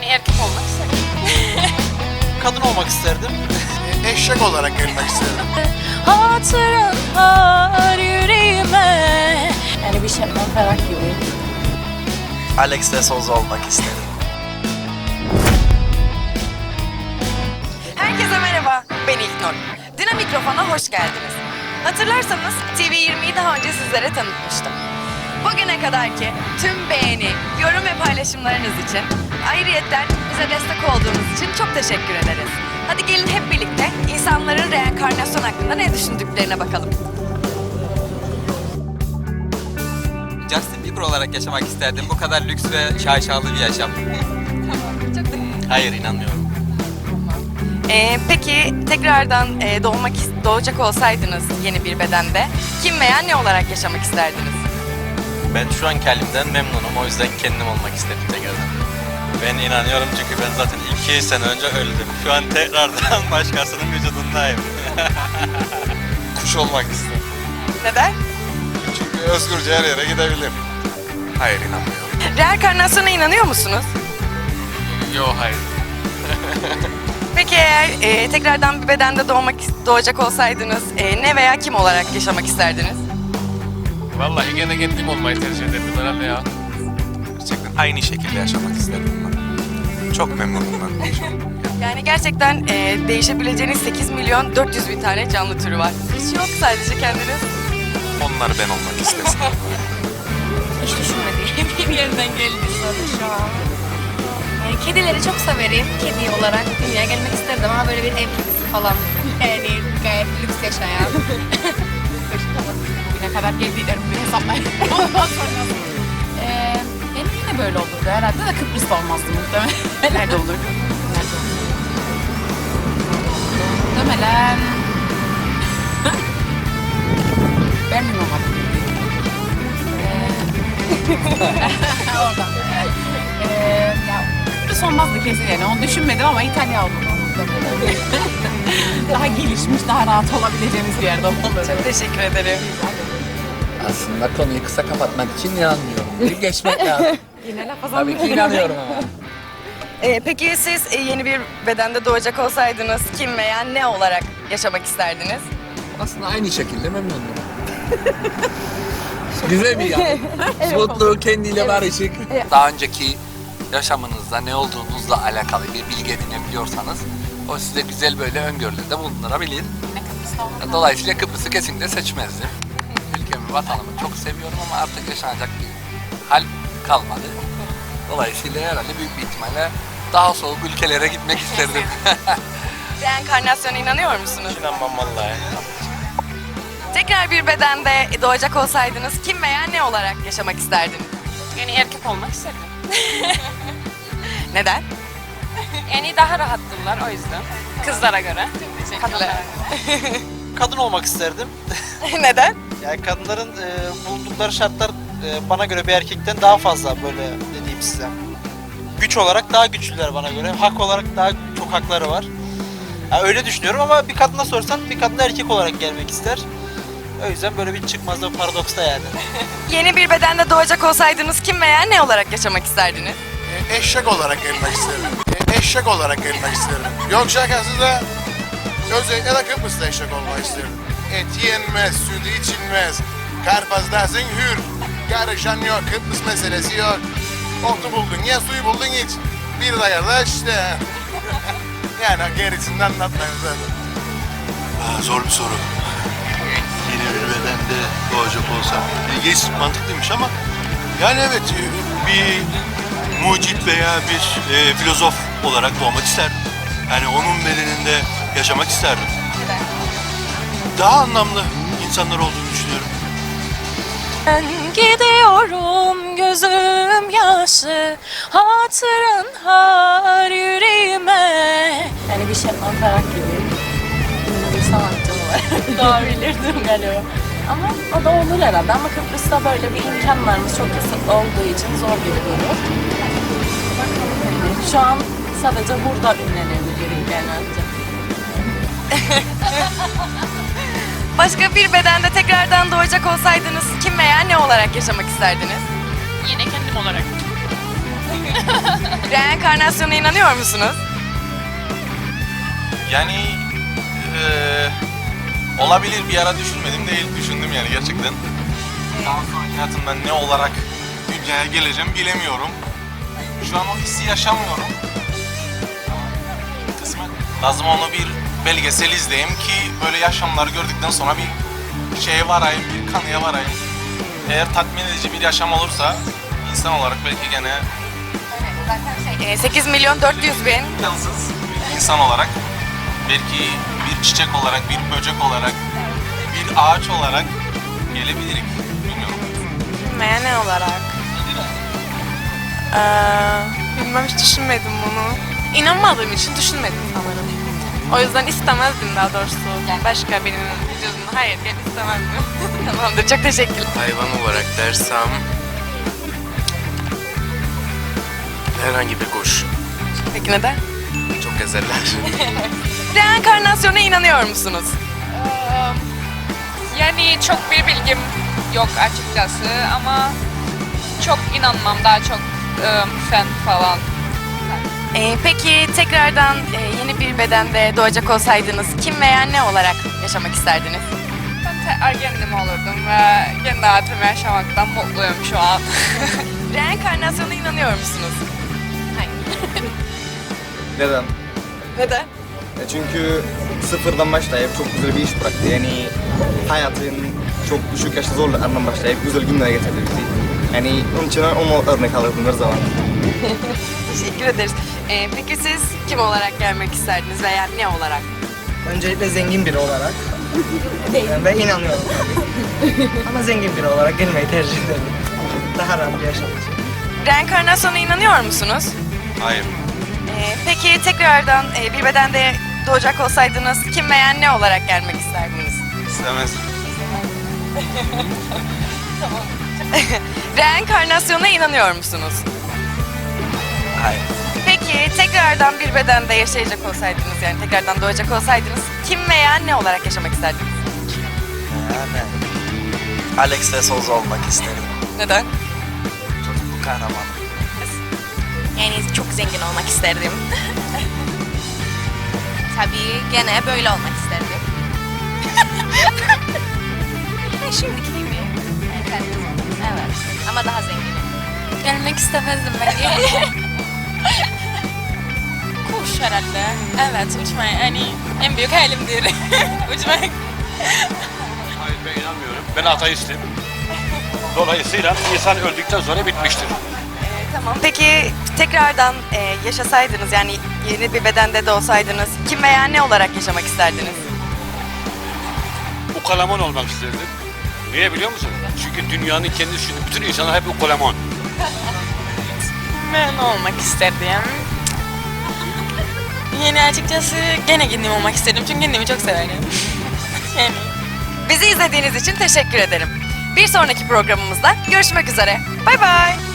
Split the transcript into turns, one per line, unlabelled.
Yani erkek olmak isterim.
Kadın olmak isterdim.
Eşek olarak gelmek isterim.
Hatırın har yüreğime Yani bir Şebnem Ferah gibi
Alex de Souza olmak isterim.
Herkese merhaba, ben İlknur. Dina Mikrofon'a hoş geldiniz. Hatırlarsanız TV20'yi daha önce sizlere tanıtmıştım. Bugüne kadarki tüm beğeni, yorum ve paylaşımlarınız için, ayrıyetten bize destek olduğunuz için çok teşekkür ederiz. Hadi gelin hep birlikte insanların reenkarnasyon hakkında ne düşündüklerine bakalım.
Justin Bieber olarak yaşamak isterdim. Bu kadar lüks ve şaşalı bir yaşam. Hayır inanmıyorum.
Ee, peki tekrardan e, doğmak doğacak olsaydınız yeni bir bedende kim veya ne olarak yaşamak isterdiniz?
Ben şu an kendimden memnunum. O yüzden kendim olmak istedim tekrardan. Ben inanıyorum çünkü ben zaten iki sene önce öldüm. Şu an tekrardan başkasının vücudundayım.
Kuş olmak isterim.
Neden?
Çünkü özgürce her yere gidebilir. Hayır inanmıyorum.
Reenkarnasyona inanıyor musunuz?
Yo hayır.
Peki eğer e, tekrardan bir bedende doğmak doğacak olsaydınız e, ne veya kim olarak yaşamak isterdiniz?
Vallahi gene kendim olmayı tercih ederdim herhalde ya.
Gerçekten aynı şekilde yaşamak isterim ben. Çok memnunum ben.
Yani gerçekten e, değişebileceğiniz 8 milyon 400 bin tane canlı türü var. Hiç yok sadece kendiniz.
Onlar ben olmak istesin.
Hiç düşünmediğim bir yerden geldi soru şu an yani Kedileri çok severim Kedi olarak dünyaya gelmek isterdim ama böyle bir ev kedisi falan Yani gayet lüks yaşayan Ondan sonra ee, Benim yine böyle olurdu herhalde de Kıbrıs'ta olmazdı muhtemelen Nerede olur? Nerede olur? Muhtemelen Ben mi olmak Oradan. Ee, ya Kıbrıs olmazdı kesin yani onu düşünmedim ama İtalya olmalı. daha gelişmiş, daha rahat olabileceğimiz bir yerde olmalı.
Çok teşekkür ederim.
Aslında konuyu kısa kapatmak için inanmıyorum. Bir geçmek lazım. Tabii ki inanıyorum ama.
E, peki siz e, yeni bir bedende doğacak olsaydınız kim veya ne olarak yaşamak isterdiniz?
Aslında aynı şekilde memnunum. Güzel bir yani. Mutlu, kendiyle barışık. Daha önceki yaşamınızda ne olduğunuzla alakalı bir bilgi edinebiliyorsanız o size güzel böyle öngörülerde bulunabilir. Dolayısıyla Kıbrıs'ı kesinlikle seçmezdim. Vatanımı çok seviyorum ama artık yaşanacak bir hal kalmadı. Dolayısıyla herhalde büyük bir ihtimalle daha soğuk ülkelere gitmek isterdim.
Reenkarnasyona inanıyor musunuz?
İnanmam vallahi.
Tekrar bir bedende doğacak olsaydınız kim veya ne olarak yaşamak isterdiniz?
Yani erkek olmak isterim.
Neden?
Yani daha rahattırlar o yüzden. Kızlara göre.
Kadınlar.
Kadın olmak isterdim.
Neden?
Yani kadınların e, bulundukları şartlar e, bana göre bir erkekten daha fazla böyle ne diyeyim size. Güç olarak daha güçlüler bana göre. Hak olarak daha çok hakları var. Ya öyle düşünüyorum ama bir kadına sorsan bir kadın erkek olarak gelmek ister. O yüzden böyle bir çıkmazda paradoksta yani.
Yeni bir bedende doğacak olsaydınız kim veya ne olarak yaşamak isterdiniz?
Eşek olarak gelmek isterim. Eşek olarak gelmek isterim. Yok şakasız da özellikle de Kıbrıs'ta eşek olmak isterim. Et yenmez, sütü içilmez. Karpazdasın hür. Karışan yok, Kıbrıs meselesi yok. Otu buldun, ya suyu buldun iç. Bir dayarda işte. yani gerisini anlatmayın zaten.
Aa, zor bir soru. Yeni bir bedende doğacak olsam. İlginç, mantıklıymış ama yani evet e, bir mucit veya bir e, filozof olarak doğmak isterdim. Yani onun bedeninde yaşamak isterdim. Daha anlamlı insanlar olduğunu düşünüyorum.
Ben gidiyorum gözüm yaşlı Hatırın har yüreğime Yani bir Şebnem Ferah gibi Ünlü bir sanatçı var Doğabilirdim galiba Ama o da olur herhalde ama Kıbrıs'ta böyle bir imkanlarımız çok kısıtlı olduğu için zor gibi durur. Şu an sadece burada ünlenebilirim genelde.
Başka bir bedende tekrardan doğacak olsaydınız kim veya ne olarak yaşamak isterdiniz?
Yine kendim olarak.
Reenkarnasyona inanıyor musunuz?
Yani eee, olabilir bir ara düşünmedim değil, düşündüm yani gerçekten. Daha sonraki hayatımda ne olarak dünyaya geleceğim bilemiyorum. Şu an o hissi yaşamıyorum. Kısmen lazım onu bir belgesel izleyeyim ki böyle yaşamları gördükten sonra bir şeye varayım, bir kanıya varayım. Eğer tatmin edici bir yaşam olursa insan olarak belki gene
Ee, 8 milyon 400 bin.
yalnız bir insan olarak belki bir çiçek olarak, bir böcek olarak, bir ağaç olarak gelebilirik. Bilmiyorum.
Bilmeyen ne olarak? Ee, bilmem hiç düşünmedim bunu. İnanmadığım için düşünmedim sanırım. O yüzden istemezdim daha doğrusu. Başka birinin vücudunu hayır gel istemezdim.
Tamamdır çok teşekkürler.
Hayvan olarak dersem... Herhangi bir kuş.
Peki neden?
Çok gezerler.
Reenkarnasyona inanıyor musunuz?
Yani çok bir bilgim yok açıkçası ama çok inanmam daha çok ıı, fen falan.
Ee, peki tekrardan e, yeni bir bedende doğacak olsaydınız kim veya ne olarak yaşamak isterdiniz?
Ben tekrar kendim olurdum ve kendi hayatımı yaşamaktan mutluyum şu an.
Reenkarnasyona inanıyor musunuz?
Neden?
Neden?
E çünkü sıfırdan başlayıp çok güzel bir iş bıraktı. Yani hayatın çok düşük yaşta zorlarından başlayıp güzel günlere getirdi bizi. Yani onun için onu örnek alırdım her zaman.
Teşekkür ederiz. Ee, peki siz kim olarak gelmek isterdiniz veya ne olarak?
Öncelikle zengin biri olarak. ve inanıyorum tabii. Ama zengin biri olarak gelmeyi tercih ederim. Daha rahat bir yaşam için.
Reenkarnasyona inanıyor musunuz?
Hayır.
Ee, peki tekrardan e, bir bedende doğacak olsaydınız kim veya ne olarak gelmek isterdiniz?
İstemez.
Reenkarnasyona inanıyor musunuz?
Hayır.
Tekrardan bir bedende yaşayacak olsaydınız yani tekrardan doğacak olsaydınız kim veya ne olarak yaşamak isterdiniz?
Yani Alex de Souza olmak isterim.
Neden?
Çocukluk kahramanı.
Yani çok zengin olmak isterdim. Tabii gene böyle olmak isterdim. Ben şimdiki gibi. Evet. evet. Ama daha zengin. Gelmek istemezdim ben. Herhalde. Evet uçmayı yani en büyük hayalimdir. Uçmak.
Hayır ben inanmıyorum. Ben ateistim. Dolayısıyla insan öldükten sonra bitmiştir.
Tamam. Peki tekrardan e, yaşasaydınız yani yeni bir bedende de olsaydınız kim veya ne olarak yaşamak isterdiniz?
Ukalaman olmak isterdim. Niye biliyor musun? Çünkü dünyanın kendisi, bütün insanlar hep ukalaman.
Ben olmak isterdim. Yani açıkçası gene kendim olmak istedim çünkü kendimi çok severim. yani.
Bizi izlediğiniz için teşekkür ederim. Bir sonraki programımızda görüşmek üzere. Bay bay.